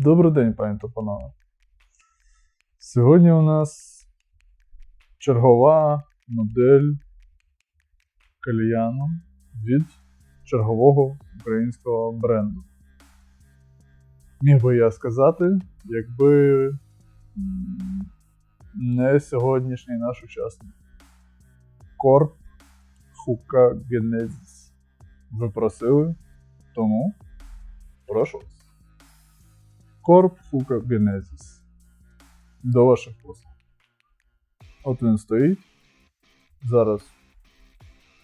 Добрий день, пані та. Сьогодні у нас чергова модель кальяну від чергового українського бренду. Міг би я сказати, якби не сьогоднішній наш учасник. Корп Хука Генезіс. Ви просили, тому прошу вас. Корп Хука Генезіс. До ваших послуг. От він стоїть. Зараз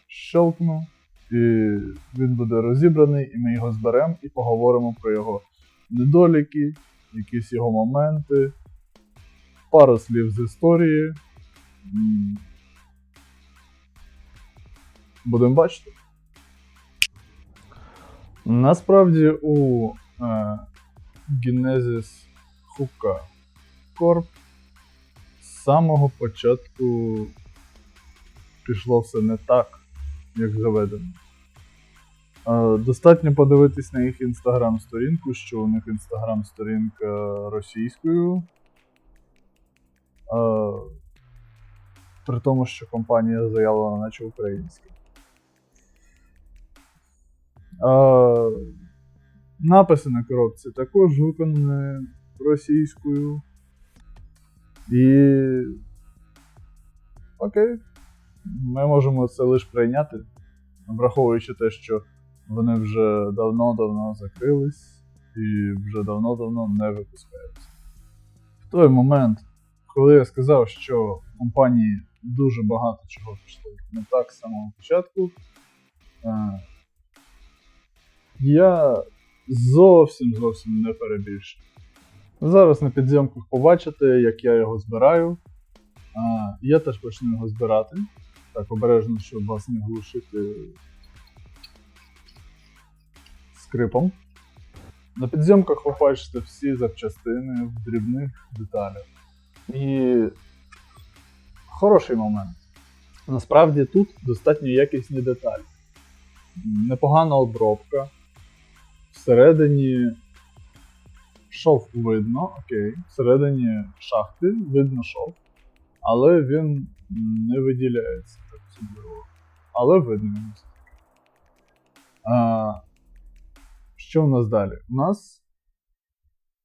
щелкну, і він буде розібраний, і ми його зберемо і поговоримо про його недоліки, якісь його моменти, пару слів з історії. Будемо бачити. Насправді у е, Genesis Hookah Corp з самого початку пішло все не так, як заведено. Достатньо подивитись на їх інстаграм-сторінку, що у них інстаграм-сторінка російською. При тому, що компанія заявлена, наче українська. Написи на коробці також виконані російською. І. Окей. Ми можемо це лише прийняти, враховуючи те, що вони вже давно-давно закрились і вже давно-давно не випускаються. В той момент, коли я сказав, що в компанії дуже багато чого пішло не так з самого початку, е, я зовсім зовсім не перебільшую. Зараз на підзйомках побачите, як я його збираю. А, я теж почну його збирати. Так, обережно, щоб вас не глушити скрипом. На підзйомках ви бачите всі запчастини в дрібних деталях. І хороший момент. Насправді тут достатньо якісні деталі. Непогана обробка. Всередині шов видно, окей. Всередині шахти видно шов, але він не виділяється так особливо. Але видно. А, Що в нас далі? У нас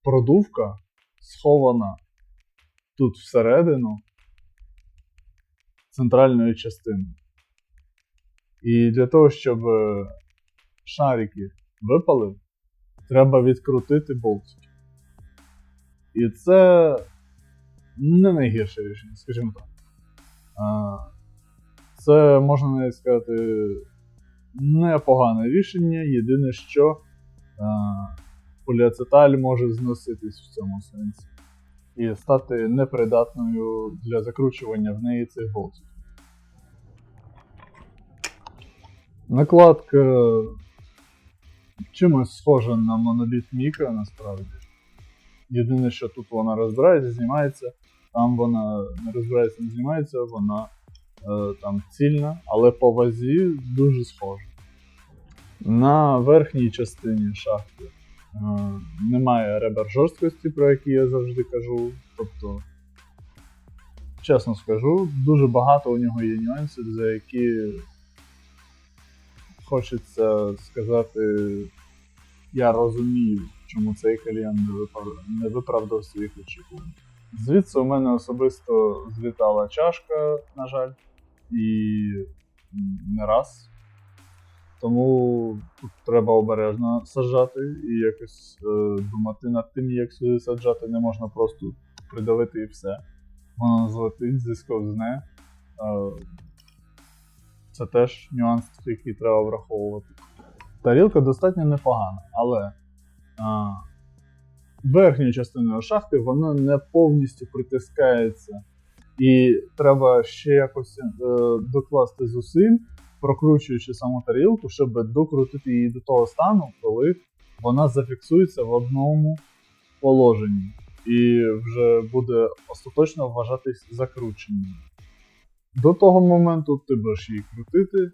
продувка схована тут всередину центральної частини. І для того, щоб е, шарики випали, треба відкрутити болтики. І це не найгірше рішення, скажімо так. Це можна навіть сказати непогане рішення. Єдине, що поліацеталь може зноситись в цьому сенсі і стати непридатною для закручування в неї цих болтів. Накладка чимось схожа на моноліт Міка, насправді. Єдине, що тут вона розбирається, знімається, там вона не розбирається, не знімається, вона е, там цільна, але по вазі дуже схожа. На верхній частині шахти е, немає ребер жорсткості, про які я завжди кажу. Тобто, чесно скажу, дуже багато у нього є нюансів, за які хочеться сказати, я розумію, чому цей кальян не, випав... не виправдав своїх очікувань. Звідси у мене особисто злітала чашка, на жаль, і не раз. Тому тут треба обережно саджати і якось е, думати над тим, як сюди саджати. Не можна просто придавити і все. Воно злетить, зісковзне. Е, це теж нюанс, який треба враховувати. Тарілка достатньо непогана, але а, верхньою частиною шахти вона не повністю притискається. І треба ще якось е, докласти зусиль, прокручуючи саму тарілку, щоб докрутити її до того стану, коли вона зафіксується в одному положенні. І вже буде остаточно вважатись закрученою. До того моменту ти будеш її крутити,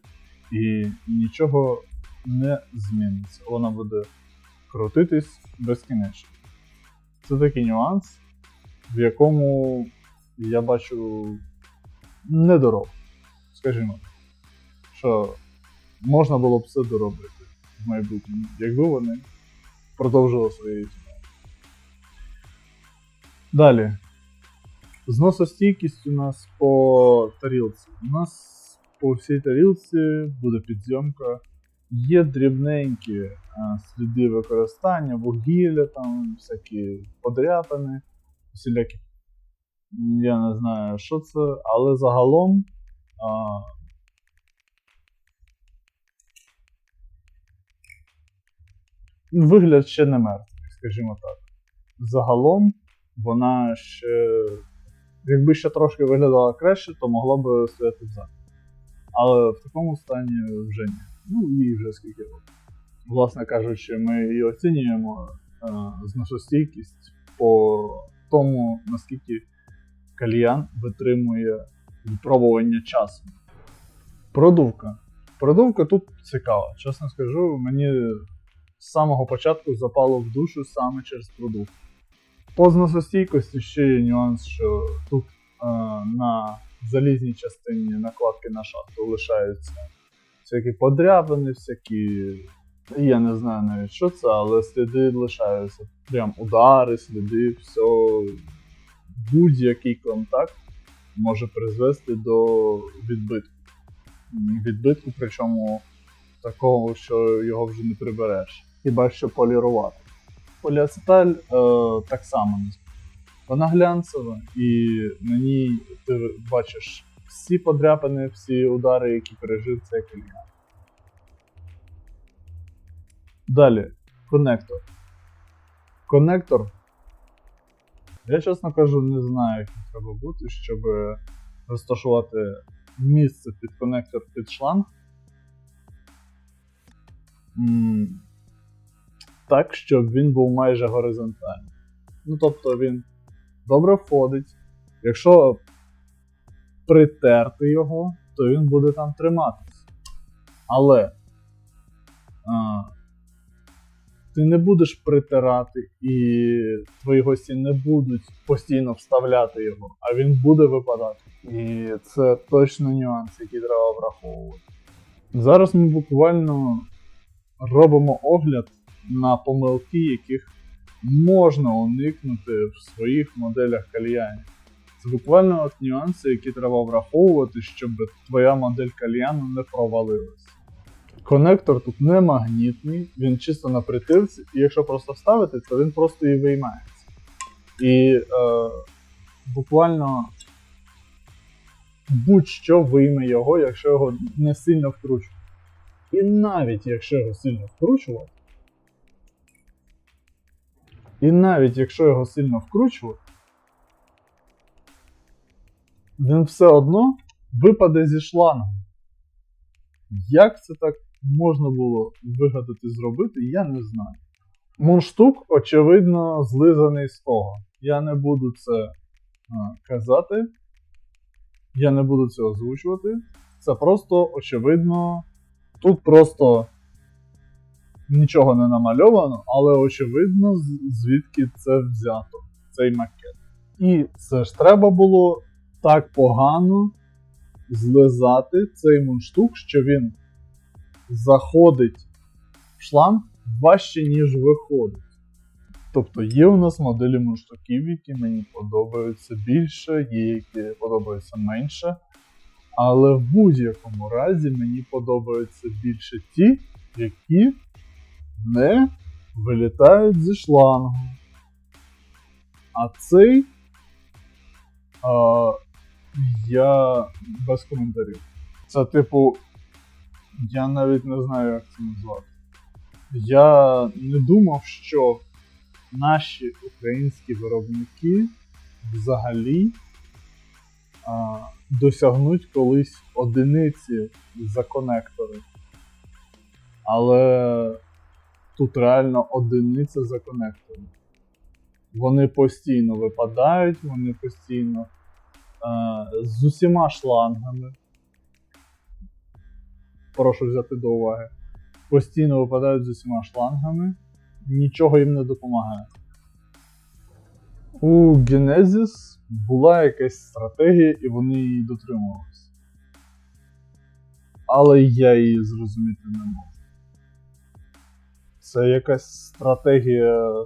і нічого не зміниться. Вона буде крутитись безкінечно. Це такий нюанс, в якому я бачу недорог, скажімо, що можна було б все доробити в майбутньому, якби вони продовжили свої існування. Далі. Зносостійкість у нас по тарілці. У нас по всій тарілці буде підзйомка. Є дрібненькі е, сліди використання, вугілля, там, всякі подряпини, всілякі. Я не знаю, що це, але загалом. А, вигляд ще не мертвий, скажімо так. Загалом вона ще. Якби ще трошки виглядала краще, то могла б стояти взад. Але в такому стані вже ні. Ну і вже скільки років. Власне кажучи, ми і оцінюємо е, зносостійкість по тому, наскільки кальян витримує випробування часу. Продувка. Продувка тут цікава. Чесно скажу, мені з самого початку запало в душу саме через продувку. По зносостійкості ще є нюанс, що тут е, на залізній частині накладки на шахту лишаються всякі подряпини, всякі. Я не знаю навіть що це, але сліди лишаються. Прям удари, сліди, все. Будь-який контакт може призвести до відбитку. Відбитку, причому такого, що його вже не прибереш. Хіба що полірувати. Поліацеталь е, так само вона глянцева, і на ній ти бачиш всі подряпини, всі удари, які пережив цей кальян. Далі, конектор. Конектор. Я, чесно кажу, не знаю, як треба бути, щоб розташувати місце під конектор під шланг. Так, щоб він був майже горизонтальний. Ну, тобто він добре входить. Якщо притерти його, то він буде там триматись. Але а, ти не будеш притирати, і твої гості не будуть постійно вставляти його, а він буде випадати. І це точно нюанс, який треба враховувати. Зараз ми буквально робимо огляд на помилки, яких можна уникнути в своїх моделях кальянів. Це буквально от нюанси, які треба враховувати, щоб твоя модель кальяну не провалилась. Конектор тут не магнітний, він чисто на притирці, і якщо просто вставити, то він просто і виймається. І е, буквально будь-що вийме його, якщо його не сильно вкручувати. І навіть якщо його сильно вкручувати, і навіть якщо його сильно вкручувати, він все одно випаде зі шлангу. Як це так можна було вигадати зробити, я не знаю. Мундштук, очевидно, злизаний з того. Я не буду це а, казати, я не буду це озвучувати. Це просто, очевидно, тут просто нічого не намальовано, але очевидно, звідки це взято, цей макет. І це ж треба було так погано злизати цей мундштук, що він заходить в шланг важче, ніж виходить. Тобто є у нас моделі мундштуків, які мені подобаються більше, є які подобаються менше. Але в будь-якому разі мені подобаються більше ті, які не вилітають зі шлангу. А цей. А, я без коментарів. Це, типу, я навіть не знаю, як це назвати. Я не думав, що наші українські виробники взагалі а, досягнуть колись одиниці за конектори. Але тут реально одиниця за конектори. Вони постійно випадають, вони постійно е, з усіма шлангами. Прошу взяти до уваги. Постійно випадають з усіма шлангами, нічого їм не допомагає. У Genesis була якась стратегія, і вони її дотримувалися. Але я її зрозуміти не можу. Це якась стратегія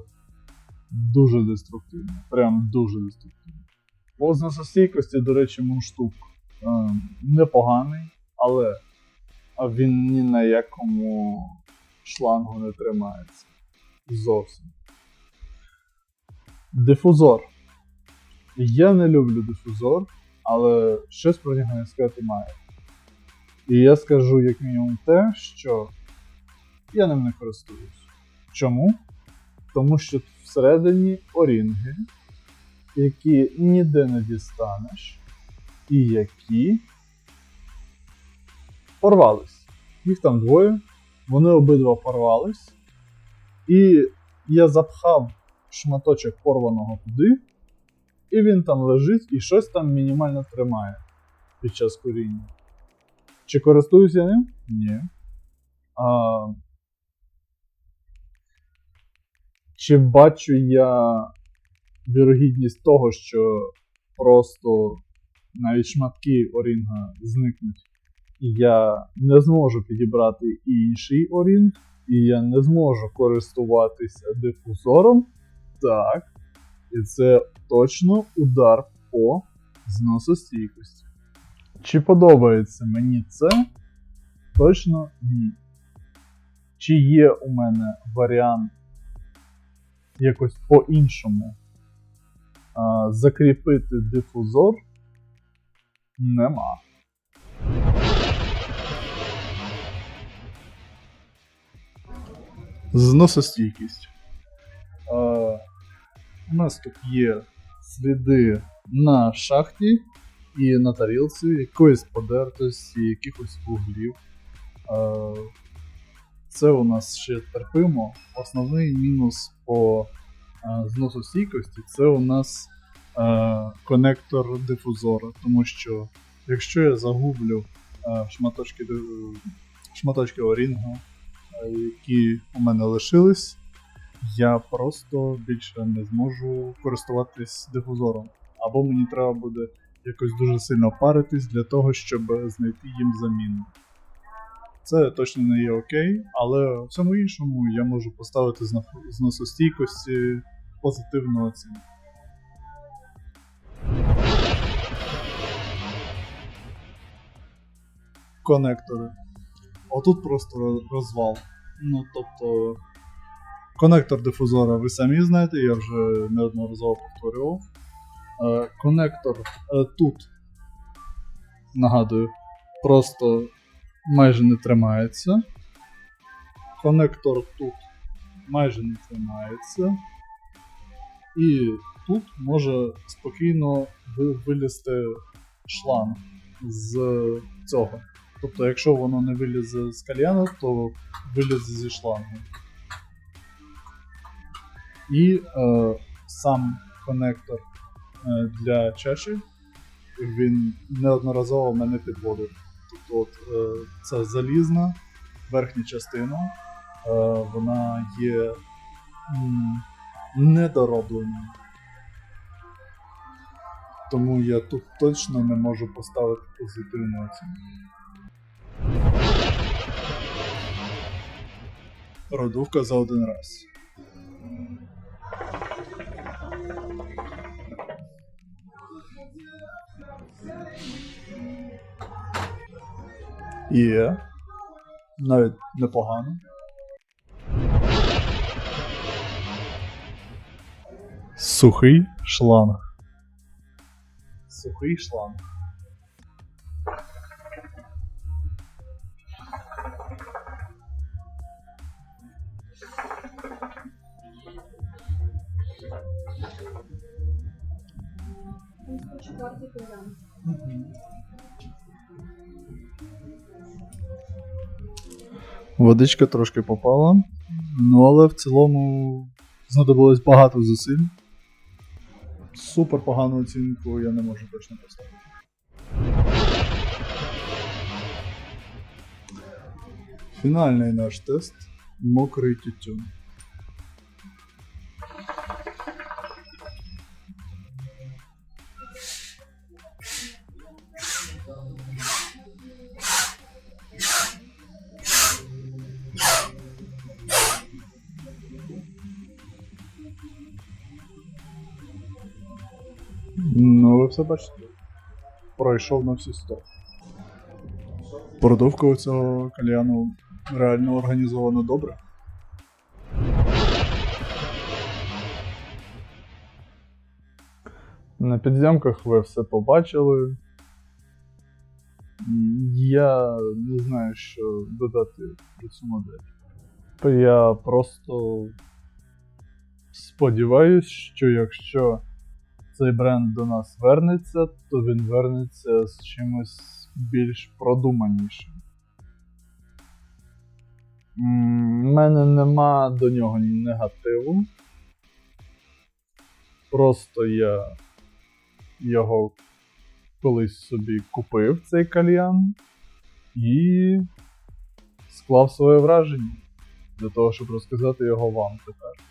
дуже деструктивна. Прям дуже деструктивна. По зносостійкості, до речі, мунштук е, непоганий, але він ні на якому шлангу не тримається. Зовсім. Дифузор. Я не люблю дифузор, але щось про нього не сказати маю. І я скажу як мінімум те, що я ним не користуюсь. Чому? Тому що всередині орінги, які ніде не дістанеш, і які порвались. Їх там двоє, вони обидва порвались. І я запхав шматочок порваного туди, і він там лежить і щось там мінімально тримає під час коріння. Чи користуюся ним? Ні. А, чи бачу я вірогідність того, що просто навіть шматки орінга зникнуть, і я не зможу підібрати інший орінг, і я не зможу користуватися дифузором? Так. І це точно удар по зносостійкості. Чи подобається мені це? Точно ні. Чи є у мене варіант якось по-іншому закріпити дифузор? Нема. Зносостійкість. У нас тут є сліди на шахті і на тарілці, якоїсь подертості, якихось вуглів. Це у нас ще терпимо. Основний мінус по е, зносостійкості це у нас е, конектор дифузора. Тому що якщо я загублю е, шматочки, шматочки орінгу, е, які у мене лишились, я просто більше не зможу користуватись дифузором. Або мені треба буде якось дуже сильно паритись для того, щоб знайти їм заміну. Це точно не є окей, але всьому іншому я можу поставити зна- зносостійкості позитивну оцінку. Конектори. Отут просто розвал. Ну, тобто, конектор дифузора ви самі знаєте, я вже неодноразово повторював. Е, Конектор е, тут, нагадую, просто майже не тримається. Конектор тут майже не тримається. І тут може спокійно вилізти шланг з цього. Тобто, якщо воно не вилізе з кальяна, то вилізе зі шлангу. І е, сам конектор е, для чаші він неодноразово мене підводив. Тобто, от, це залізна верхня частина, е, вона є недоробленою. Тому я тут точно не можу поставити позитивну оцінку. Родовка за один раз. Є. Навіть непогано. Сухий шланг. Сухий шланг. Четвертий Водичка трошки попала. Ну, але в цілому знадобилось багато зусиль. Супер погану оцінку я не можу точно поставити. Фінальний наш тест мокрий тютюн. Ну, ви все бачите. Пройшов на всі сто. Продовка у цього кальяну реально організовано добре. На підзямках ви все побачили. Я не знаю, що додати про цю модель. Я просто сподіваюсь, що якщо цей бренд до нас вернеться, то він вернеться з чимось більш продуманішим. У мене нема до нього негативу. Просто я його колись собі купив цей кальян і склав своє враження для того, щоб розказати його вам тепер.